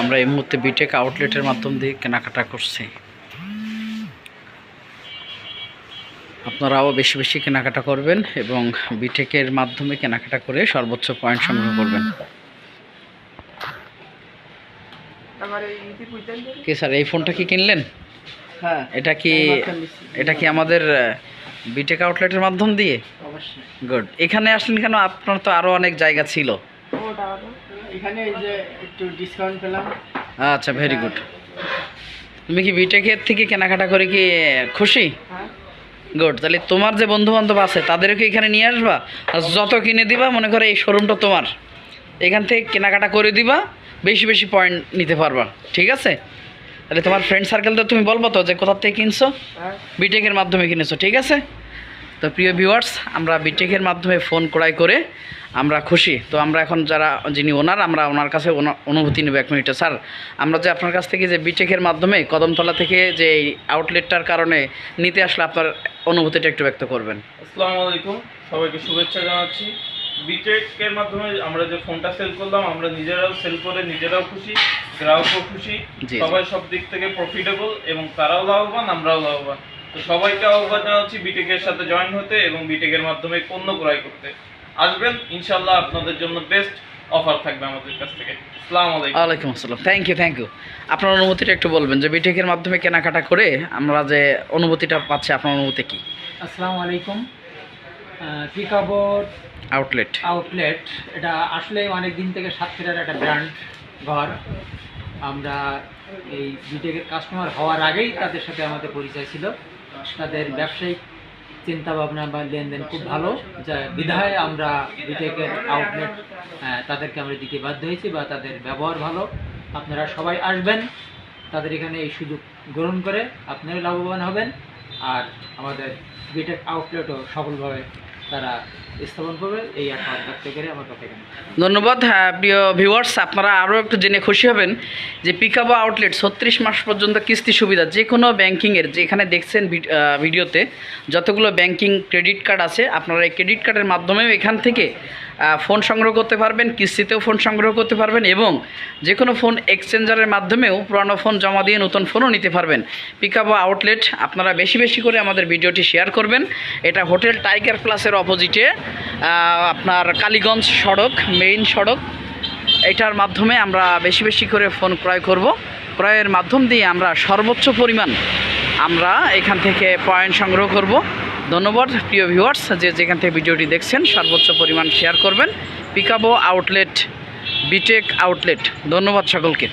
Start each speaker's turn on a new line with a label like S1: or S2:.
S1: আমরা এই মুহূর্তে বিটেক আউটলেটের মাধ্যম দিয়ে কেনাকাটা করছি। আপনারাও বেশি বেশি কেনাকাটা করবেন এবং বিটেকের মাধ্যমে কেনাকাটা করে সর্বোচ্চ পয়েন্ট সংগ্রহ করবেন। কি স্যার এই ফোনটা কি কিনলেন?
S2: হ্যাঁ।
S1: এটা কি এটা কি আমাদের বিটেক আউটলেটের মাধ্যম দিয়ে? গুড এখানে আসলেন কেন? আপনার তো আরও অনেক জায়গা ছিল।
S2: এখানে এই যে একটু ডিসকাউন্ট পেলাম।
S1: আচ্ছা ভেরি গুড তুমি কি বিটেকের থেকে কেনাকাটা করে কি খুশি?
S2: হ্যাঁ।
S1: গুড তাহলে তোমার যে বন্ধু বান্ধব আছে তাদেরকে এখানে নিয়ে আসবা? আর যত কিনে দিবা মনে করো এই শোরুমটা তোমার। এখান থেকে কেনাকাটা করে দিবা বেশি বেশি পয়েন্ট নিতে পারবা। ঠিক আছে? তাহলে তোমার ফ্রেন্ড সার্কেল তো তুমি বলব তো যে কোথা থেকে কিনছো?
S2: হ্যাঁ।
S1: বিটেকের মাধ্যমে কিনেছো ঠিক আছে? তো প্রিয় ভিউয়ার্স আমরা বিটেকের মাধ্যমে ফোন ক্রয় করে আমরা খুশি। তো আমরা এখন যারা যিনি ওনার আমরা ওনার কাছে অনুভূতি নেব এক মিনিটে। স্যার আমরা যে আপনার কাছ থেকে যে বিটেকের মাধ্যমে কদমতলা থেকে যে এই আউটলেটটার কারণে নিতে আসলে আপনার অনুভূতিটা একটু ব্যক্ত করবেন।
S3: আসসালামু আলাইকুম সবাইকে শুভেচ্ছা জানাচ্ছি। বিটেকের মাধ্যমে আমরা যে ফোনটা সেল করলাম আমরা নিজেরাও সেল করে নিজেরাও খুশি গ্রাহকও খুশি। সবাই সব দিক থেকে প্রফিটেবল এবং তারাও লাভবান আমরাও লাভবান। তো সবাইকে আহ্বান জানাচ্ছি বিটেকের সাথে জয়েন হতে এবং বিটেকের মাধ্যমে পণ্য ক্রয় করতে। আসবেন ইনশাল্লাহ আপনাদের জন্য বেস্ট অফার থাকবে আমাদের কাছ থেকে। আসসালামু আলাইকুম।
S1: আসসালাম। থ্যাংক ইউ থ্যাংক ইউ আপনার অনুভূতিটা একটু বলবেন যে বিটেকের মাধ্যমে কেনাকাটা করে আমরা যে অনুভূতিটা পাচ্ছি আপনার অনুভূতি কি?
S2: আসসালামু আলাইকুম। পিকাবোর্ড
S1: আউটলেট
S2: আউটলেট এটা আসলে অনেক দিন থেকে সাতক্ষীরার একটা ব্র্যান্ড ঘর। আমরা এই বিটেকের কাস্টমার হওয়ার আগেই তাদের সাথে আমাদের পরিচয় ছিল। তাদের ব্যবসায়িক চিন্তা ভাবনা বা লেনদেন খুব ভালো, যা বিধায় আমরা বিটেকের আউটলেট তাদেরকে আমরা দিতে বাধ্য হয়েছি বা তাদের ব্যবহার ভালো। আপনারা সবাই আসবেন, তাদের এখানে এই সুযোগ গ্রহণ করে আপনারা লাভবান হবেন। আর আমাদের বিটেক আউটলেটও সফলভাবে তারা স্থাপন করবে
S1: হ্যাঁ, প্রিয় ভিউয়ার্স আপনারা আরও একটু জেনে খুশি হবেন যে পিকাবো আউটলেট ছত্রিশ মাস পর্যন্ত কিস্তি সুবিধা যে কোনো ব্যাংকিংয়ের যেখানে দেখছেন ভিড- ভিডিওতে যতগুলো ব্যাংকিং ক্রেডিট কার্ড আছে আপনারা এই ক্রেডিট কার্ডের মাধ্যমেও এখান থেকে ফোন সংগ্রহ করতে পারবেন, কিস্তিতেও ফোন সংগ্রহ করতে পারবেন এবং যে কোনো ফোন এক্সচেঞ্জারের মাধ্যমেও পুরানো ফোন জমা দিয়ে নতুন ফোনও নিতে পারবেন। পিকাবো আউটলেট আপনারা বেশি বেশি করে আমাদের ভিডিওটি শেয়ার করবেন। এটা হোটেল টাইগার প্লাসের অপোজিটে আপনার কালীগঞ্জ সড়ক মেইন সড়ক। এটার মাধ্যমে আমরা বেশি বেশি করে ফোন ক্রয় করব। ক্রয়ের মাধ্যম দিয়ে আমরা সর্বোচ্চ পরিমাণ আমরা এখান থেকে পয়েন্ট সংগ্রহ করব। ধন্যবাদ প্রিয় ভিউয়ার্স যে যেখান থেকে ভিডিওটি দেখছেন, সর্বোচ্চ পরিমাণ শেয়ার করবেন। পিকাবো আউটলেট বিটেক আউটলেট ধন্যবাদ সকলকে।